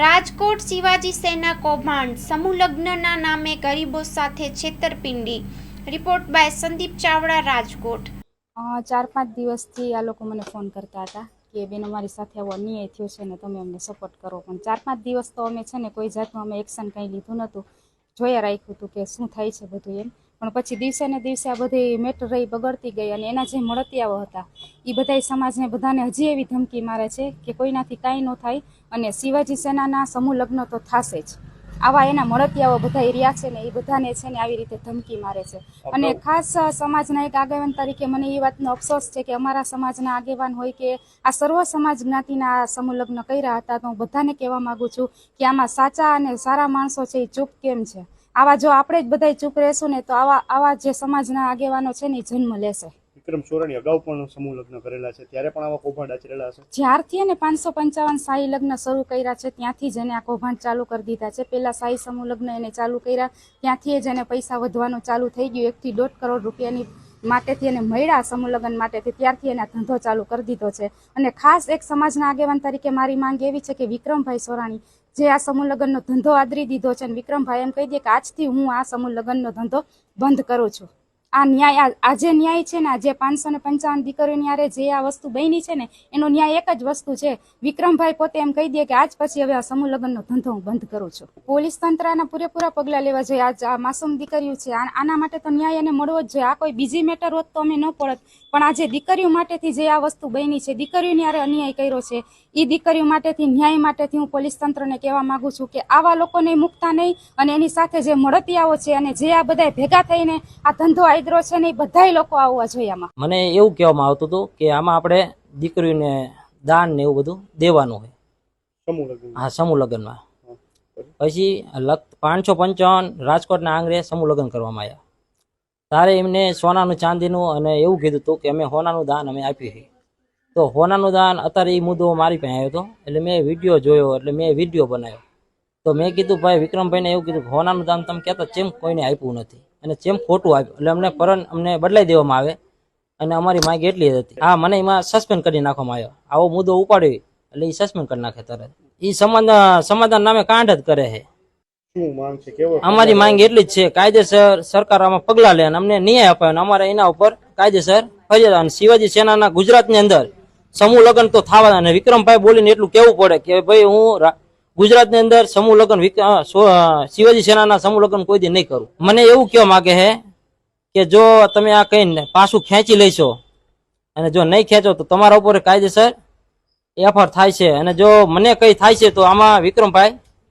રાજકોટ શિવાજી સેના કૌભાંડ. સમૂહ લગ્નના નામે ગરીબો સાથે છેતરપિંડી. Report by Sandeep Chavda, Rajkot. ચાર પાંચ દિવસથી આ લોકો મને ફોન કરતા હતા કે, બેન, અમારી સાથે આવો અન્યાય થયો છે ને તમે અમને સપોર્ટ કરો. પણ ચાર પાંચ દિવસ તો અમે છે ને કોઈ જાતનું અમે એક્શન કંઈ લીધું નહોતું. જોયા રાખ્યું હતું કે શું થાય છે બધું એમ. પણ પછી દિવસે ને દિવસે આ બધી મેટર રહી બગડતી ગઈ અને એના જે મળતિયાઓ હતા એ બધાય સમાજને બધાને હજી એવી ધમકી મારે છે કે કોઈનાથી કાંઈ ન થાય અને શિવાજી સેનાના સમૂહ લગ્ન તો થશે જ. આવા એના મળતિયાઓ બધા રહ્યા છે ને એ બધાને છે ને આવી રીતે ધમકી મારે છે. અને ખાસ સમાજના એક આગેવાન તરીકે મને એ વાતનો અફસોસ છે કે અમારા સમાજના આગેવાન હોય કે આ સર્વ સમાજ જ્ઞાતિના આ સમૂહ લગ્ન કર્યા હતા તો હું બધાને કહેવા માગું છું કે આમાં સાચા અને સારા માણસો છે એ ચૂપ કેમ છે? આવા જો આપણે જ બધા ચૂપ રહેશું ને તો આવા આવા જે સમાજના આગેવાનો છે ને એ જન્મ લેશે. વિક્રમ સોરણી અગાઉ પણ સમૂહ લગ્ન કરેલા છે ત્યારે પણ આવા કૌભાંડ આચરેલા હશે? જ્યારથી એને પાંચસો પંચાવન શાહી લગ્ન શરૂ કર્યા છે ત્યાંથી જ એને આ કૌભાંડ ચાલુ કરી દીધા છે. પહેલા શાહી સમૂહ લગ્ન એને ચાલુ કર્યા ત્યાંથી જ એને પૈસા વધવાનું ચાલુ થઈ ગયું. એકથી દોઢ કરોડ રૂપિયાની માટેથી એને મળ્યા સમૂહ લગ્ન માટેથી, ત્યારથી એને ધંધો ચાલુ કરી દીધો છે. અને ખાસ એક સમાજના આગેવાન તરીકે મારી માંગ એવી છે કે વિક્રમભાઈ સોરાણી જે આ સમૂહ ધંધો આદરી દીધો છે અને વિક્રમભાઈ એમ કહી દે કે આજથી હું આ સમૂહ લગ્નનો ધંધો બંધ કરું છું. આ ન્યાય, આ- આ જે ન્યાય છે ને જે પાંચસો ને પંચાવન દીકરીઓની આરે જે આ વસ્તુ બની છે ને, એનો ન્યાય એક જ વસ્તુ છે. વિક્રમભાઈ પોતે એમ કહી દે કે આજ પછી હવે આ સમૂહ લગ્નનો ધંધો હું બંધ કરું છું. પોલીસ તંત્રના પૂરેપૂરા પગલાં લેવા જોઈએ. આજ આ માસૂમ દીકરીઓ છે. આના માટે તો ન્યાય એને મળવો જ જોઈએ. આ કોઈ બીજી મેટર હોત તો અમે ન પડત. પણ આજે દીકરીઓ માટેથી જે આ વસ્તુ બની છે, દીકરીઓની આરે અન્યાય કર્યો છે એ દીકરીઓ માટેથી, ન્યાય માટેથી હું પોલીસ તંત્રને કહેવા માંગુ છું કે આવા લોકોને મુકતા નહીં અને એની સાથે જે મળતિયાઓ છે અને જે આ બધા ભેગા થઈને આ ધંધો આદરો છે ને એ બધા લોકો આવવા જોઈએ આમાં. મને એવું કહેવામાં આવતું હતું કે આમાં આપણે દીકરીને દાન ને એવું બધું દેવાનું હોય. સમૂહ લગ્ન આ સમૂહ લગ્નમાં. પછી લગ પાંચસો પંચાવન રાજકોટના આંગણે સમૂહ લગ્ન કરવામાં આવ્યા. તારે એમને સોનાનું ચાંદીનું અને એવું કીધું હતું કે અમે સોનાનું દાન અમે આપ્યું છે તો હોનાનું દાન અત્યારે એ મુદ્દો મારી પાસે આવ્યો હતો. એટલે મેં વીડિયો જોયો એટલે મેં વીડિયો બનાવ્યો. તો મેં કીધું ભાઈ વિક્રમભાઈને એવું કીધું હોનાનું સોનાનું દાન તમે કહેતા ચેમ કોઈને આપ્યું નથી. અને જેમ ખોટું આવ્યું એટલે અમને પરન અમને બદલાઈ દેવામાં આવે અને અમારી માંગ એટલી જ હતી. હા મને એમાં સસ્પેન્ડ કરી નાખવામાં આવ્યો. આવો મુદ્દો ઉપાડ્યો એટલે એ સસ્પેન્ડ કરી નાખે તરત. એ સમાધાન સમાધાન નામે કાંડ જ કરે છે. અમારી માંગ એટલી જ છે કાયદેસર સરકાર આમાં પગલાં લે અને અમને ન્યાય અપાયો અમારે એના ઉપર કાયદેસર ફરિયાદ અને શિવાજી સેનાના ગુજરાતની અંદર સમૂહ લગ્ન તો થવાના અને વિક્રમભાઈ બોલીને એટલું કેવું પડે કે ભાઈ હું ગુજરાતની અંદર સમૂહ લગ્ન શિવાજી સેનાના સમૂહ લગ્ન કોઈ દી નહીં કરું. મને એવું કહેવા માંગે છે કે જો તમે આ કહીને પાછું ખેંચી લેશો અને જો નહીં ખેંચો તો તમારા ઉપર કાયદેસર એફઆર થાય છે. અને જો મને કઈ થાય છે તો આમાં વિક્રમભાઈ